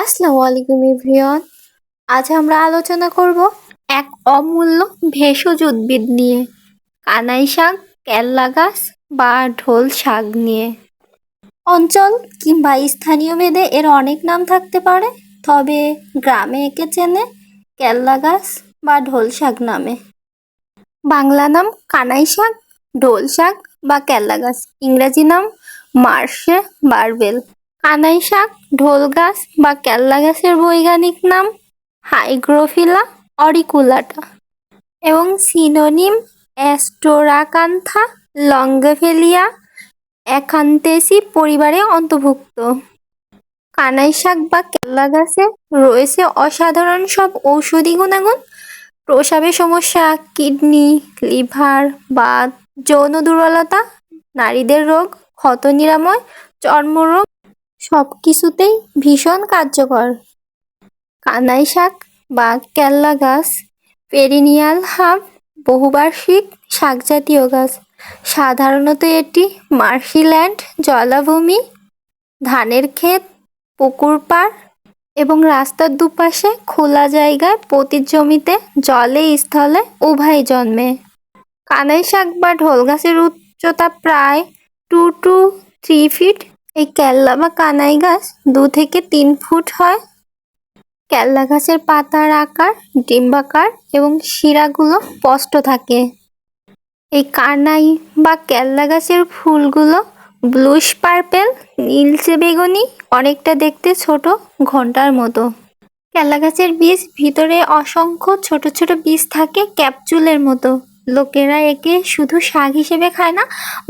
আসসালামু আলাইকুম এভরিওয়ান। আজ আমরা আলোচনা করব এক অমূল্য ভেষজ উদ্ভিদ নিয়ে। কানাই শাক, কেল্লা গাছ বা ঢোল শাক নিয়ে। অঞ্চল কিংবা স্থানীয় ভেদে এর অনেক নাম থাকতে পারে, তবে গ্রামে একে চেনে কেল্লা গাছ বা ঢোল শাক নামে। বাংলা নাম কানাই শাক, ঢোল শাক বা কেল্লা গাছ, ইংরেজি নাম মার্শে বারবেল কানাই শাক ঢোল গাছ বা কেল্লা গাছের বৈজ্ঞানিক নাম হাইগ্রোফিলা অরিকুলাটা এবং সিনোনিম অ্যাস্টোরাকান্থা লঙ্গেফেলিয়া অ্যাকান্তেসি পরিবারে অন্তর্ভুক্ত। কানাই শাক বা কেল্লা গাছে রয়েছে অসাধারণ সব ঔষধি গুণাগুণ। প্রসাবের সমস্যা, কিডনি, লিভার, বাত, যৌন দুর্বলতা, নারীদের রোগ, ক্ষত নিরাময়, চর্মরোগ সব কিছুতেই ভীষণ কার্যকর। কানাই শাক বা কেল্লা গাছ, পেরিনিয়াল হাব বহুবার্ষিক শাকজাতীয় গাছ, সাধারণত এটি মার্শিল্যান্ড জলাভূমি, ধানের ক্ষেত, পুকুর পাড় এবং রাস্তার দুপাশে খোলা জায়গায় প্রতি জমিতে জলে স্থলে উভয় জন্মে। কানাই শাক বা ঢোল গাছের উচ্চতা প্রায় টু টু থ্রি ফিট এই কেল্লা বা কানাই গাছ দু থেকে তিন ফুট হয়। কেল্লা গাছের পাতার আকার, ডিম্বাকার এবং শিরাগুলো স্পষ্ট থাকে। এই কানাই বা কেল্লা গাছের ফুলগুলো ব্লুশ পার্পেল, নীলচে বেগুনি, অনেকটা দেখতে ছোট ঘণ্টার মতো। কেল্লা গাছের বীজ ভিতরে অসংখ্য ছোট ছোট বীজ থাকে ক্যাপচুলের মতো। লোকেরা একে শুধু শাক হিসেবে খায় না,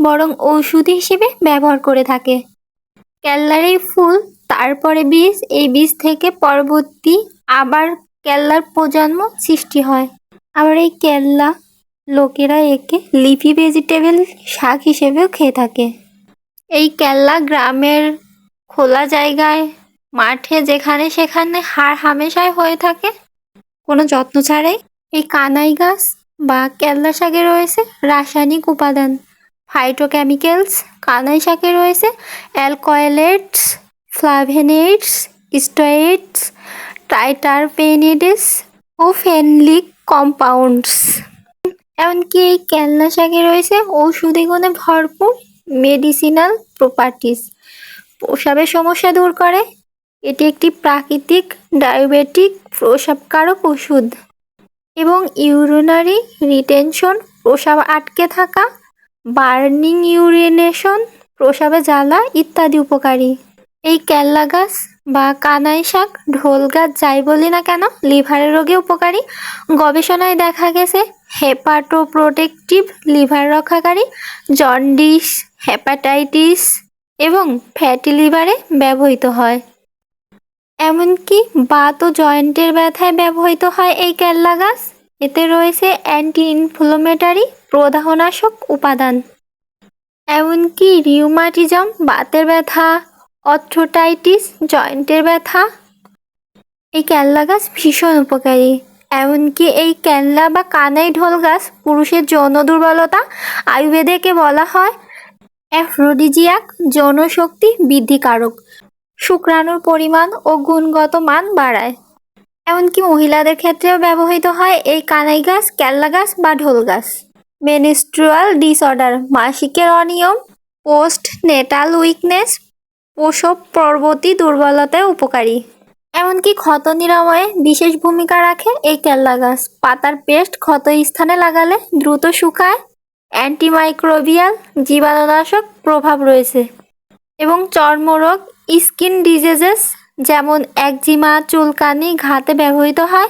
বরং ঔষধি হিসেবে ব্যবহার করে থাকে। কেল্লার ফুল, তারপরে বীজ, এই বীজ থেকে পরবর্তী আবার কেল্লার প্রজন্ম সৃষ্টি হয়। আবার এই কেল্লা লোকেরা একে লিফি ভেজিটেবল শাক হিসেবেও খেয়ে থাকে। এই কেল্লা গ্রামের খোলা জায়গায়, মাঠে, যেখানে সেখানে হাড় হামেশাই হয়ে থাকে, কোনো যত্ন ছাড়াই এই কানাই গাছ বা কেল্লা শাকে রয়েছে রাসায়নিক উপাদান। ফাইটোকেমিক্যালস কানাই শাকে রয়েছে অ্যালকয়েলেটস ফ্লাভেনেটস স্টেরয়েডস টাইটারপেনিডেস ও ফেনলিক কম্পাউন্ডস এমনকি এই কেল্লা শাকে রয়েছে ঔষধি গুণে ভরপুর মেডিসিনাল প্রপার্টিস প্রসাবের সমস্যা দূর করে। এটি একটি প্রাকৃতিক ডায়াবেটিক প্রসাবকারক ওষুধ এবং ইউরিনারি রিটেনশন প্রসাব আটকে থাকা বার্নিং ইউরিনেশন, প্রসাবে জ্বালা ইত্যাদি উপকারী। এই কেল্লা গাছ বা কানাই শাক, ঢোল গাছ, যাই বলি না কেন, লিভারের রোগে উপকারী। গবেষণায় দেখা গেছে হেপাটো প্রোটেকটিভ লিভার রক্ষাকারী জন্ডিস, হেপাটাইটিস এবং ফ্যাটি লিভারে ব্যবহৃত হয়। এমনকি বাত ও জয়েন্টের ব্যথায় ব্যবহৃত হয় এই কেল্লা গাছ। এতে রয়েছে অ্যান্টি ইনফ্লোমেটারি প্রদাহনাশক উপাদান, এমনকি রিউমাটিজম বাতের ব্যথা অর্থোটাইটিস জয়েন্টের ব্যথা। এই ক্যাল্লা গাছ ভীষণ উপকারী, এমনকি এই ক্যাল্লা বা কানাই ঢোল গাছ পুরুষের যৌন দুর্বলতা আয়ুর্বেদেকে বলা হয় অ্যাফ্রোডিজিয়াক যৌন শক্তি বৃদ্ধিকারক। শুক্রাণুর পরিমাণ ও গুণগত মান বাড়ায়। এমনকি মহিলাদের ক্ষেত্রেও ব্যবহৃত হয় এই কানাই গাছ ক্যাল্লা গাছ বা ঢোল গাছ। মেনিস্ট্রুয়াল ডিসঅর্ডার, মাসিকের অনিয়ম, পোস্ট নেটাল উইকনেস প্রসব পরবর্তী দুর্বলতায় উপকারী। এমনকি ক্ষত নিরাময়ে বিশেষ ভূমিকা রাখে এই কেল্লা গাছ। পাতার পেস্ট ক্ষত স্থানে লাগালে দ্রুত শুকায়, অ্যান্টিমাইক্রোবিয়াল জীবাণুনাশক প্রভাব রয়েছে এবং চর্মরোগ, স্কিন ডিজিজেস যেমন একজিমা চুলকানি ঘাতে ব্যবহৃত হয়।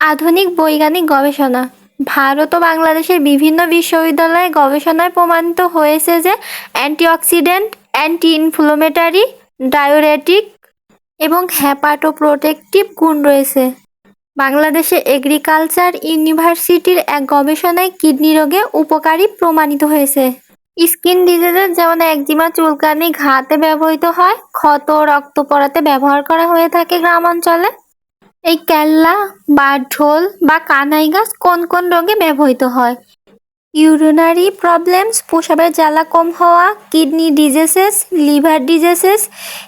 আধুনিক বৈজ্ঞানিক গবেষণা। ভারত ও বাংলাদেশের বিভিন্ন বিশ্ববিদ্যালয়ে গবেষণায় প্রমাণিত হয়েছে যে অ্যান্টিঅক্সিডেন্ট অ্যান্টি ইনফ্লোমেটারি ডায়োরেটিক এবং হ্যাপাটোপ্রোটেকটিভ গুণ রয়েছে। বাংলাদেশে এগ্রিকালচার ইউনিভার্সিটির এক গবেষণায় কিডনি রোগে উপকারী প্রমাণিত হয়েছে। স্কিন ডিজিজের যেমন একজিমা, চুলকানি, ঘাতে ব্যবহৃত হয়, ক্ষত, রক্ত পড়াতে ব্যবহার করা হয়ে থাকে গ্রাম অঞ্চলে এই ক্যাল্লা বা ঢোল বা কানাই গাছ কোন কোন রোগে ব্যবহৃত হয়? ইউরিনারি প্রবলেমস প্রসাবের জ্বালা কম হওয়া, kidney diseases liver diseases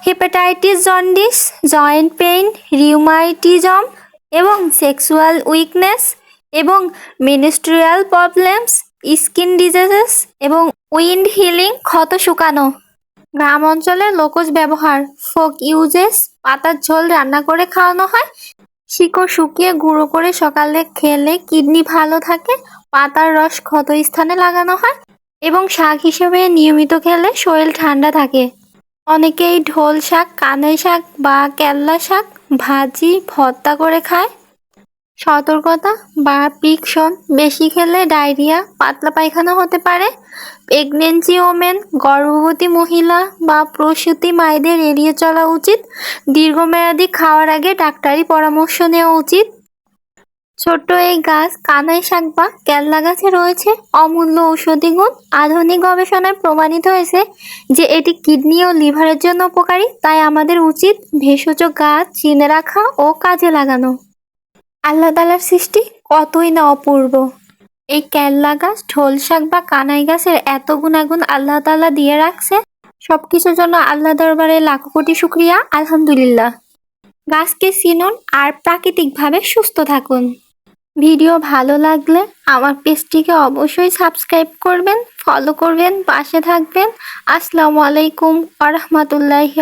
hepatitis jaundice, joint pain, rheumatism এবং সেক্সুয়াল উইকনেস এবং মিনিস্ট্রিয়াল প্রবলেমস, স্কিন ডিজিজেস এবং উইন্ড হিলিং ক্ষত শুকানো। গ্রাম অঞ্চলে লোকজ ব্যবহার। ফোক ইউজেস, পাতার ঝোল রান্না করে খাওয়ানো হয়। শিকড় শুকিয়ে গুঁড়ো করে সকালে খেলে কিডনি ভালো থাকে। পাতার রস ক্ষত স্থানে লাগানো হয় এবং শাক হিসেবে নিয়মিত খেলে শরীর ঠান্ডা থাকে। অনেকেই ঢোল শাক কানাই শাক বা কেল্লা শাক, ভাজি, ভর্তা করে খায়। সতর্কতা বা পিকশন, বেশি খেলে ডায়রিয়া, পাতলা পায়খানা হতে পারে। প্রেগনেন্সি ওমেন, গর্ভবতী মহিলা বা প্রসূতি মায়েদের এড়িয়ে চলা উচিত। দীর্ঘমেয়াদী খাওয়ার আগে ডাক্তারি পরামর্শ নেওয়া উচিত। ছোট্ট এই গাছ কানাই শাক বা কেল্লা গাছে রয়েছে অমূল্য ঔষধি গুণ। আধুনিক গবেষণায় প্রমাণিত হয়েছে যে এটি কিডনি ও লিভারের জন্য উপকারী, তাই আমাদের উচিত ভেষজ গাছ চিনে রাখা ও কাজে লাগানো। আল্লাহ তালার সৃষ্টি কতই না অপূর্ব। এই কেল্লা গাছ, ঢোল শাক বা কানাই গাছের এত গুণাগুণ আল্লাহ তালা দিয়ে রাখছে, সবকিছুর জন্য আল্লাহ দরবারে লাখো কোটি শুক্রিয়া, আলহামদুলিল্লাহ। গাছকে চিনুন আর প্রাকৃতিকভাবে সুস্থ থাকুন। ভিডিও ভালো লাগলে আমার পেজটিকে অবশ্যই সাবস্ক্রাইব করবেন, ফলো করবেন, পাশে থাকবেন। আসসালামু আলাইকুম আ রহমতুল্লাহি